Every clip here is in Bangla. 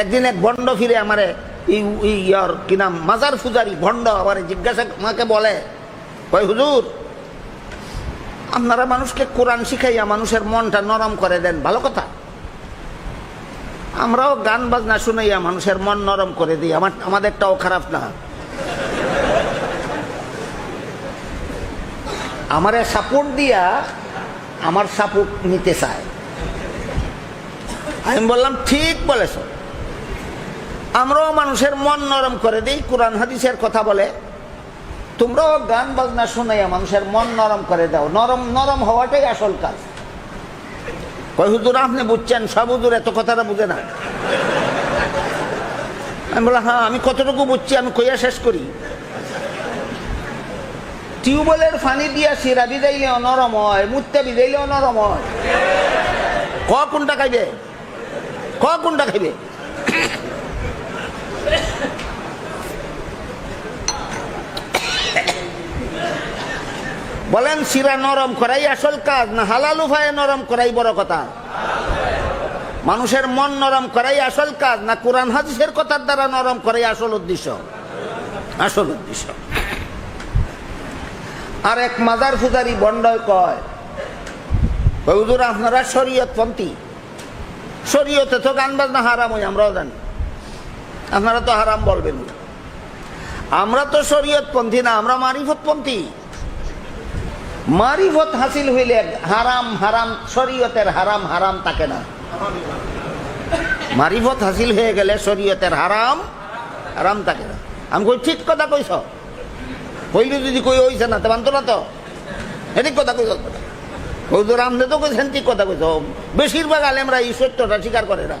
একদিন এক ভণ্ড ফিরে আমারে ইয়ার কি নাম? মাজার ফুজারি, ভণ্ড আমার জিজ্ঞাসা আমাকে বলে ওই হুজুর, আপনারা মানুষকে কোরআন শিখাইয়া মানুষের মনটা নরম করে দেন, ভালো কথা? আমরাও গান বাজনা শুনাইয়া মানুষের মন নরম করে দিই, আমার আমাদেরটাও খারাপ না। আমারে সাপোর্ট দিয়া আমার সাপোর্ট নিতে চায়। আমি বললাম, ঠিক বলেছ। আমরাও মানুষের মন নরম করে দিই, কোরআন, হাদিসের কথা বলে। তোমরাও গান, বাজনা শোনাইয়া মানুষের মন নরম করে দাও। নরম নরম হওয়াটাই আসল কাজ। কই হুজুর, আপনি বুঝছেন? সব হুজুর এত কথাটা বুঝে না। আমি বললাম হ্যাঁ আমি কতটুকু বুঝছি, আমি কইয়া শেষ করি। টিউবওয়েলের ফানি দিয়া সিরা বিদাইলেও নরম হয়, মুত্তে বিদাইলেও নরম হয়। ক কোনটা খাইবে? ক কোনটা খাইবে? বলেন শিরা নরম করাই আসল কাজ না হালাল উপায়ে নরম করাই বড় কথা? মানুষের মন নরম করাই আসল কাজ না কোরআন হাদিসের কথার দ্বারা নরম করাই আসল উদ্দেশ্য? আসল উদ্দেশ্য। আর এক মাজার ফুজারি বন্ডয় কয়, হুজুর, আপনারা শরীয়ত পন্থী শরীয়তে তো গান বাজনা হারাম হয়, আমরাও জানি। আপনারা তো হারাম বলবেন আমরা তো শরীয়ত পন্থী না, আমরা মারিফত পন্থী মারিফত হাসিল হইলে হারাম হারাম, শরীয়তের হারাম হারাম থাকে না। মারিফত হাসিল হয়ে গেলে শরীয়তের হারাম হারাম থাকে না। আমি কই, ঠিক কথা কইছ? কইলে যদি কই হইছে না, তো না তো? এদিক কথা ওই তো রামদে তো কইছেন, ঠিক কথা কইছ। বেশিরভাগ আলেমরা এই সত্যটা স্বীকার করে না।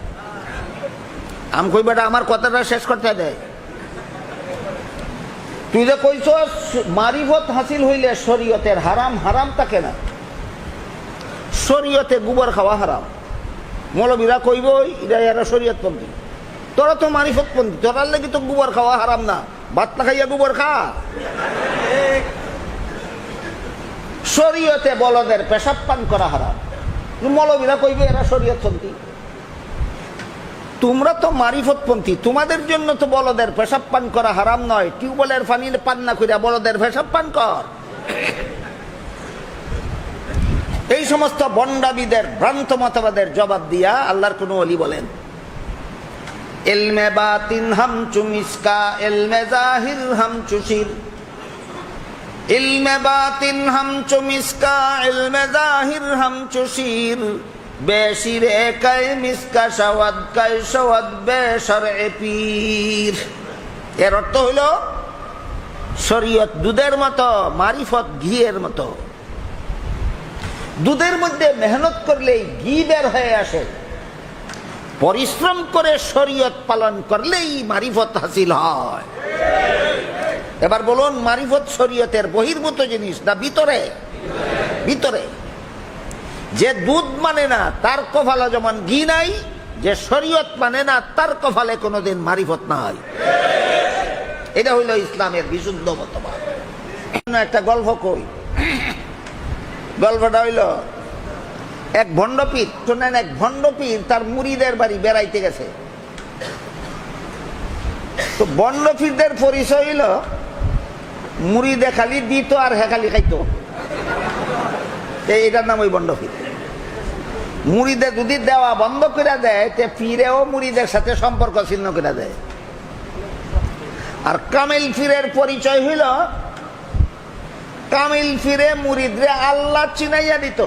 আমি কই, বেটা, আমার কথাটা শেষ করতে দেয় তুই যে কইছ মারিফত হাসিল হইলে শরীয়তের হারাম হারাম থাকে না শরীয়তে গোবর খাওয়া হারাম। মৌলবীরা কইব এরা শরীয়ত পন্থী তোরা তো মারিফত পন্থী তোরার লাগি তো গোবর খাওয়া হারাম না। ভাত না খাইয়া গোবর খা। শরীয়তে বলদের পেশাব পান করা হারাম। মৌলবীরা কইবে, এরা শরীয়ত পন্থী তোমরা তো মারিফতপন্থী, তোমাদের জন্য তো বলদের পেশাব পান করা হারাম নয়। টিউবওয়েলের পানি পান না করিয়া বলদের পেশাব পান কর। এই সমস্ত বন্ডাবিদের, ভ্রান্ত মতবাদের জবাব দিয়া আল্লাহর কোন অলি বলেন। এলমে বাতিন হাম চুমিসকা, এলমে জাহির হাম চুশির ইলমে বাতিন হাম চুমিসকা, এলমে জাহির হাম চুশির বেশিরে কাই মিসকা সওয়াদ কাই এর অর্থ হইল শরীয়ত দুধের মতো, মারিফত ঘিয়ের মতো। দুধের মধ্যে মেহনত করলেই ঘি বের হয়ে আসে। পরিশ্রম করে শরীয়ত পালন করলেই মারিফত হাসিল হয়। এবার বলুন, মারিফত শরীয়তের বহির্ভূত জিনিস না ভিতরে? ভিতরে। যে দুধ মানে না, তার কফালে যেমন ঘি নাই, যে শরীয়ত মানে না, তার কফালে কোনোদিন মারিফত নাই। এটা হইল ইসলামের বিশুদ্ধ মতবাদ। একটা গল্প কই। গল্পটা হইল, এক ভণ্ডপীর, শোনেন, এক ভণ্ডপীর তার মুড়িদের বাড়ি বেড়াইতে গেছে। তো বন্ডপীরদের পরিচয় হইল, মুড়িদে খালি দিত আর হে খালি খাইতো এটার নাম ওই বন্ডপীর মুড়িদে যদি দেওয়া বন্ধ করে দেয়, তে পীরেও মুড়িদের সাথে সম্পর্ক ছিন্ন করে দেয়। আর কামিল ফিরের পরিচয় হইল, কামিল ফিরে মুরিদরে আল্লাহ চিনাইয়া দিত।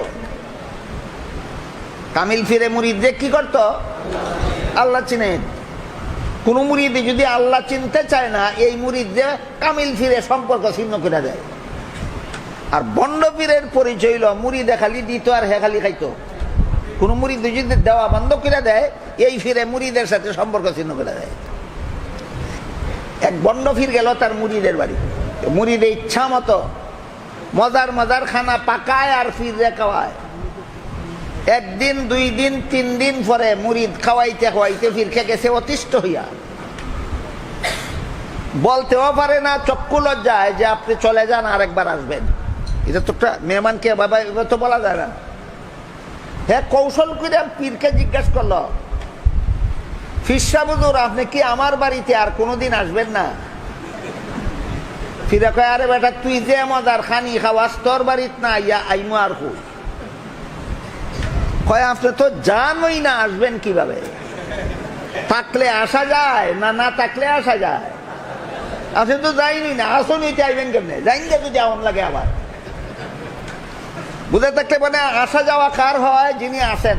কামিল ফিরে মুরিদরে কি করত? আল্লাহ চিনাই কোন মুরিদে যদি আল্লাহ চিনতে চায় না, এই মুরিদরে কামিল ফিরে সম্পর্ক ছিন্ন করে দেয়। আর বন্ড পীরের পরিচয় হইল, মুড়িদে খালি দিত আর হে খালি খাইতো। কোন মুড়িদ যদি দেওয়া বন্ধ করে দেয়, এই ফিরে মুড়িদের সাথে সম্পর্ক ছিন্ন করে দেয়। এক বন্ড ফির গেল তার মুড়িদের বাড়ি। মুড়িদের ইচ্ছা মতো মজার মজার খানা পাকায় আর ফিরে খাওয়ায়। একদিন, দুই দিন, তিন দিন পরে মুড়িদ খাওয়াইতে খাওয়াইতে ফিরকে গেছে অতিষ্ঠ হইয়া। বলতেও পারে না, চক্ষু লজ্জায় যে আপনি চলে যান আরেকবার আসবেন। এটা তো মেহমানকে বাবা তো বলা যায় না। হ্যাঁ কৌশল করে পীরকে জিজ্ঞাসা করল। ফিসা বুজুর আপনি কি আমার বাড়িতে আর কোনোদিন আসবেন না? ফিরে কয়, আরে বেটা, তুই যে মজার খানি খাওয়াস, তোর বাড়িত না, ইয়া আইমু আর হু। কয়, আপনি তো জানই না আসবেন কীভাবে। থাকলে আসা যায় না না থাকলে আসা যায়। আপনি তো যাইনি না আসুন আইবেন কেমনে? যাইন যদি যেমন লাগে আবার। বুঝে থাকলে মানে আসা যাওয়া কার হয় যিনি আসেন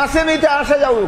আসেন এটা আসা যাওয়া?